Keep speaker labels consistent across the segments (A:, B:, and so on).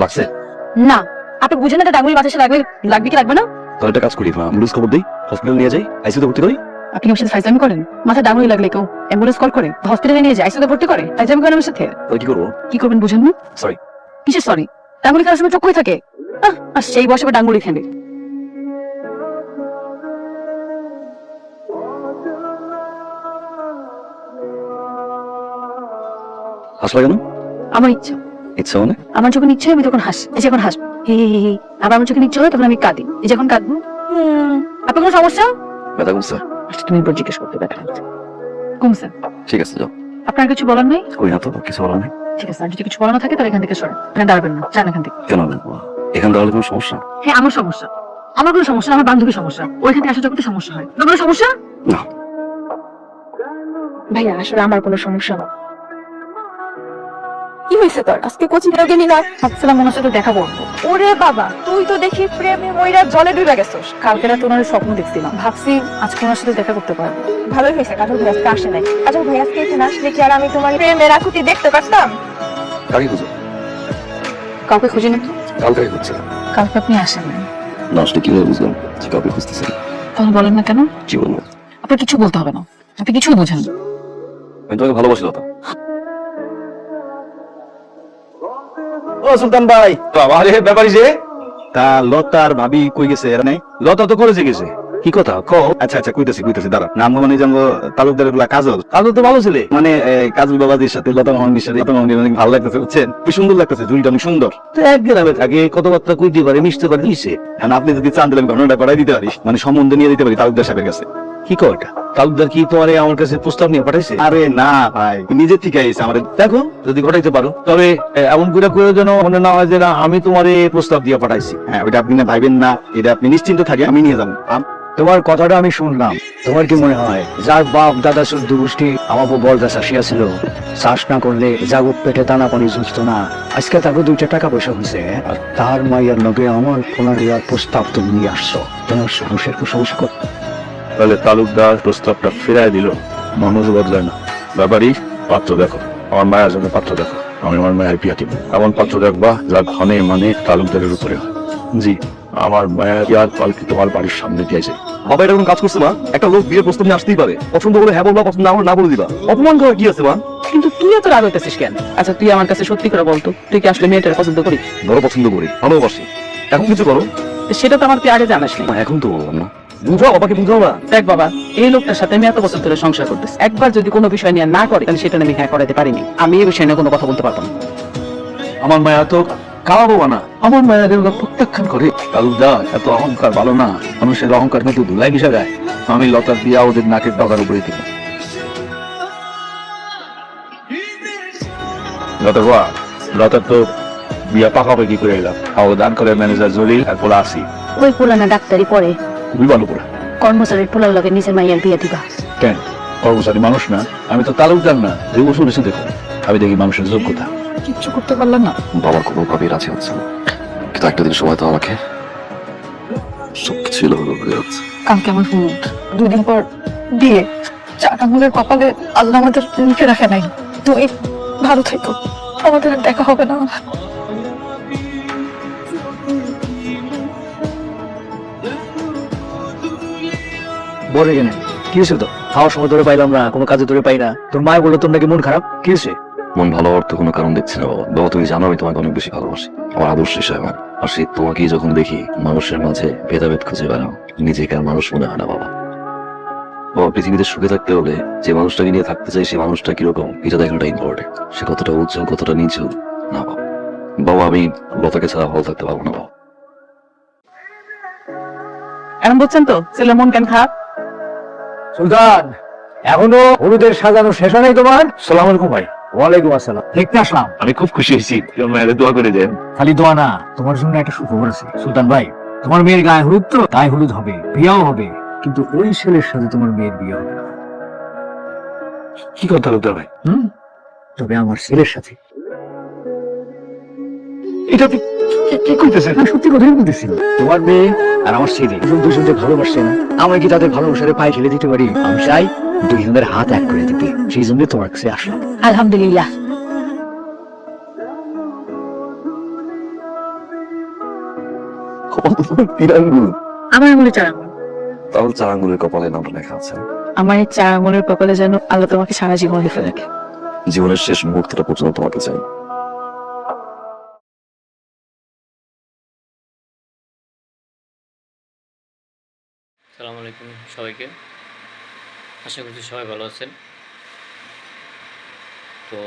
A: লাগছে?
B: না। আপনি বুঝেন না এটা ডাঙ্গুলি বাতাসে লাগবে লাগবে কি লাগবে না?
A: তাহলে একটা কাজ করি অ্যাম্বুলেন্স খবর দিই হসপিটাল নিয়ে যাই ভর্তি করি।
B: আপনি আমার সাথে ফাইজলামি করেন? মাথা ডাঙ্গুলি লাগলে কেউ অ্যাম্বুলেন্স কল করে হসপিটালে নিয়ে যায় আইসিউতে ভর্তি করে? ফাইজলামি করেন আমার সাথে?
A: কি করব?
B: কি করবেন বুঝেন না?
A: সরি
B: কিসের সরি ডাঙ্গুলি খাওয়ার সময় চোখ থাকে। আর সেই আবার ডাঙ্গুলি খেলে।
A: হাসলা কেন?
B: আমার ইচ্ছা।
A: ইচ্ছা মানে?
B: আমার যখন ইচ্ছে আমি তখন হাসি এই যে এখন হাসবো। হি হি হি। আবার আমার যখন ইচ্ছে হয় তখন আমি কাঁদি। এই যে এখন কাঁদবো। আপনার কোনো সমস্যা?
A: ব্যথা কমছে?
B: আচ্ছা, তুমি এরপর জিজ্ঞেস করতে ব্যাপার কমছে।
A: ঠিক আছে যাও।
B: আপনার কিছু বলার নেই?
A: ওই না তো কিছু বলার নেই।
B: ঠিক আছে আর যদি কিছু বলানো থাকে তাহলে এখান থেকে সরেন। এখানে দাঁড়াবেন না যান এখান থেকে।
A: কেন এখান দাঁড়ালে কোনো সমস্যা?
B: হ্যাঁ আমার সমস্যা। আমার কোনো সমস্যা আমার বান্ধবীর সমস্যা। ওইখান থেকে আসা যখন সমস্যা হয়। কোনো সমস্যা?
A: না।
B: ভাইয়া আসলে আমার কোনো সমস্যা না।
C: কি হয়েছে তোর? আজকে কোচিং এও গেলি না?
B: ভাবছিলাম ওনার সাথে দেখা করব।
C: ওরে বাবা তুই তো দেখি প্রেমে ময়রা জলে ডুবে গেছস।
B: কালকে রাতে ওনার স্বপ্ন দেখছিলাম। ভাবছি আজকে ওনার সাথে দেখা করতে পারব।
C: ভালোই হয়েছে কাজল ভাই আজকে আসে নাই। কাজল ভাই আজকে এখানে আসলে কি আর আমি তোমার প্রেমের আকুতি দেখতে পারতাম?
A: কাকে খুঁজো।
B: কাউকে খুঁজে নিত
A: কালকে খুঁজছে।
B: কালকে আপনি আসেন না
A: না আসলে কীভাবে বুঝলাম? যে কাউকে খুঁজতেছে।
B: তাহলে বলেন না কেন?
A: বলব
B: আপনার কিছু বলতে হবে না। আপনি কিছুই বোঝেন না।
A: আমি তোমাকে ভালোবাসি লতা।
D: সুলতান ভাই?
A: আরে ব্যাপারই যে
D: তা লতার ভাবি কই গেছে? এরা নাই?
A: লতা তো গেছে।
D: কি কথা? ক? আচ্ছা আচ্ছা কইতাছি কইতাছি দাঁড়া। নাম মানে জানবগুলা কাজল।
A: কাজল তো ভালো ছেলে।
D: মানে কাজল বাবাজির সাথে লতা মামানির সাথে লতা মামানির অনেক ভালো লাগতেছে বুঝছেন? কি সুন্দর লাগতেছে দুইটা অনেক সুন্দর।
A: তো এক গ্রামে থাকে কথাবার্তা কইতে পারে মিশতে পারে দিছে
D: আপনি যদি চান তাহলে আমি ঘটনাটা করাই দিতে পারি। মানে সম্বন্ধে নিয়ে দিতে পারি তালুকদার সাহেবের কাছে।
A: কি কয় এটা? তালুকদার কি তোমার আমার কাছে প্রস্তাব নিয়ে পাঠাইছে?
D: আরে না ভাই নিজের থেকে আইসে আমার।
A: দেখো যদি ঘটাইতে পারো। তবে এমন করে করে যেন মনে না হয় যে না আমি তোমার প্রস্তাব দিয়ে পাঠাইছি।
D: হ্যাঁ ওটা আপনি না ভাইবেন না এটা আপনি নিশ্চিন্ত থাকে আমি নিয়ে যাব।
E: তোমার কথাটা আমি শুনলাম। তোমার কি মনে হয় যার বাপ দাদা শুদ্ধ গোষ্ঠী আমাকে বলদা শাসিয়াছিল চাষ না করলে জাগুক পেটে দানা পানি জুঝত না? আজকে তাকে দুইটা টাকা পয়সা হয়েছে আর তার মাইয়ার লগে আমার কোনারিয়ার প্রস্তাব তুমি নিয়ে আসছো। তোমার সাহসের কুসংস্কার
F: তাহলে তালুকদার প্রস্তাবটা ফেরাই দিল। মানুষ বদলায় না। ব্যাপারই পাত্র দেখো। আমার মায়ের জন্য পাত্র দেখো। আমি আমার মায়ের বিয়া দিব। এমন পাত্র দেখবা যা ঘনে মানে তালুকদারের উপরে হয়। জি আমার মায়ের বিয়ার পালকি তোমার বাড়ির সামনে দিয়েছে।
A: বাবা এটা কোনো কাজ করছে মা? একটা লোক বিয়ের প্রস্তাব নিয়ে আসতেই পারে। পছন্দ করে হ্যাঁ বলবা পছন্দ না হলে না বলে দিবা। অপমান করা কি আছে মা?
B: কিন্তু তুই এত রাগ হইতেছিস কেন? আচ্ছা তুই আমার কাছে সত্যি করে বলতো তুই কি আসলে মেয়েটার পছন্দ করি
A: বড় পছন্দ করি। ভালোবাসি। এখন কিছু করো।
B: সেটা তো আমার তুই আগে জানাস না।
A: এখন তো বললাম না। বুঝাও বাবাকে বুঝাও না।
B: দেখ বাবা এই লোকটার সাথে আমি এত বছর ধরে সংসার করতেছি। একবার যদি কোনো বিষয় নিয়ে না করে তাহলে সেটা আমি হ্যাঁ করাতে পারিনি। আমি এই বিষয় নিয়ে কোনো কথা বলতে পারব না।
F: আমার মায়া তো না। আমার মায়া এগুলো প্রত্যাখ্যান করে। এত অহংকার ভালো না। মানুষের অহংকার কিন্তু ধুলাই মিশা যায়। আমি লতার বিয়া ওদের নাকের ডগার উপরে দিব লতার বা লতার তো বিয়া পাকাপাকি করে এলাম। আর দান করে ম্যানেজার জলিল আর পোলা আসি
G: ওই পুলানা ডাক্তারি পড়ে।
F: খুবই ভালো
G: কর্মচারীর পোলার লগে নিজের মাইয়ার বিয়ে দিবা।
F: কেন? কর্মচারী মানুষ না আমি তো তালুকদার না যে এসে দেখো। আমি দেখি মানুষের যোগ্যতা।
B: কিচ্ছু করতে পারলাম না।
A: বাবার কোনো ভাবে রাজি হচ্ছে না। কিন্তু একটা দিন সময় তো আমাকে সবকিছু হয়ে
B: কালকে আমার ফোন দুই দিন পর বিয়ে। চার আঙুলের কপালে আল্লাহ আমাদের লিখে রাখে নাই। তুই ভালো থেকো। আমাদের আর দেখা হবে না।
E: বলে কেন কি হয়েছে তো? খাওয়ার সময় ধরে পাইলাম না কোনো কাজে ধরে পাই না। তোর মায় বলল তোর নাকি মন খারাপ? কি হয়েছে?
A: মন ভালো হওয়ার তো কোনো কারণ দেখছি না বাবা। বাবা তুমি জানো আমি তোমাকে অনেক বেশি ভালোবাসি। আমার আদর্শ হিসাবে। আর সেই তোমাকেই যখন দেখি মানুষের মাঝে ভেদাভেদ খুঁজে বেড়াও নিজেকে আর মানুষ মনে হয় না বাবা। বাবা পৃথিবীতে সুখে থাকতে হলে যে মানুষটাকে নিয়ে থাকতে চাই সেই মানুষটা কীরকম এটা দেখাটা ইম্পর্টেন্ট সে কতটা উজ্জ্বল কতটা নিচু না বাবা। বাবা আমি লতাকে ছাড়া ভালো থাকতে পারব না বাবা।
B: এখন বুঝছেন তো ছেলে মন কেন খারাপ?
E: সুলতান এখনও হলুদের সাজানো শেষ হয় তোমার?
F: সালাম আলাইকুম ভাই।
E: ওয়ালাইকুম আসসালাম। দেখতে আসলাম।
F: আমি খুব খুশি হয়েছি। মায়ের দোয়া করে দেন।
E: খালি দোয়া না তোমার জন্য একটা সুখবর আছে। সুলতান ভাই তোমার মেয়ের গায়ে হলুদ তো? গায়ে হলুদ হবে বিয়াও হবে। কিন্তু ওই ছেলের সাথে তোমার মেয়ের বিয়ে হবে না।
F: কি কথা তালুকদার ভাই?
E: হুম? তবে আমার ছেলের সাথে।
F: এটা
E: কি- কি কইতেছেন? না সত্যি কথাই বলতেছি তোমার মেয়ে আর আমার ছেলে দুজন দুজনকে ভালোবাসছে না। আমি কি তাদের ভালোবাসারে পায়ে ঠেলে দিতে পারি? আমি চাই দুজনের হাত এক করে দিতে। সেই জন্য তোমার কাছে আসলাম।
G: আলহামদুলিল্লাহ।
B: আমার আঙুলে চার আঙুল
A: তাহলে চার আঙ্গুলের কপালে নামটা লেখা আছে।
B: আমার এই চার আঙুলের কপালে যেন আল্লাহ তোমাকে সারা জীবন লিখে রাখে।
A: জীবনের শেষ মুহূর্তটা পর্যন্ত তোমাকে চাই।
H: সালাম আলাইকুম সবাইকে। আশা করছি সবাই ভালো আছেন। তো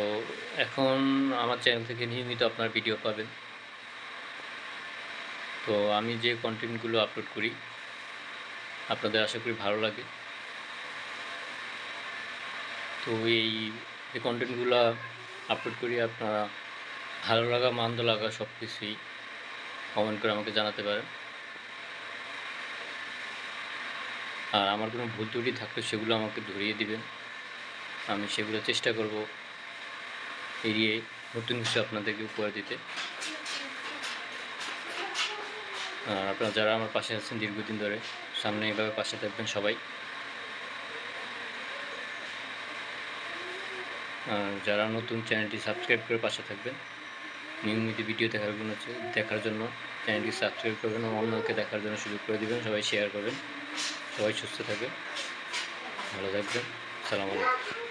H: এখন আমার চ্যানেল থেকে নিয়মিত আপনার ভিডিও পাবেন। তো আমি যে কন্টেন্টগুলো আপলোড করি, আপনাদের আশা করি ভালো লাগে। তো এই যে কন্টেন্টগুলো আপলোড করি, আপনারা ভালো লাগা, মন্দ লাগা সব কিছুই কমেন্ট করে আমাকে জানাতে পারেন। আর আমার কোনো ভুল ত্রুটি থাকলে সেগুলো আমাকে ধরিয়ে দিবেন। আমি সেগুলো চেষ্টা করব এড়িয়ে নতুন কিছু আপনাদেরকে উপহার দিতে। আর আপনারা যারা আমার পাশে আছেন দীর্ঘদিন ধরে, সামনে এইভাবে পাশে থাকবেন সবাই। আর যারা নতুন চ্যানেলটি সাবস্ক্রাইব করে পাশে থাকবেন, নিয়মিত ভিডিও দেখার জন্য দেখার জন্য চ্যানেলটি সাবস্ক্রাইব করবেন অন্যকে দেখার জন্য সুযোগ করে দেবেন, সবাই শেয়ার করবেন। সবাই সুস্থ থাকবেন ভালো থাকবেন সালাম আলাইকুম।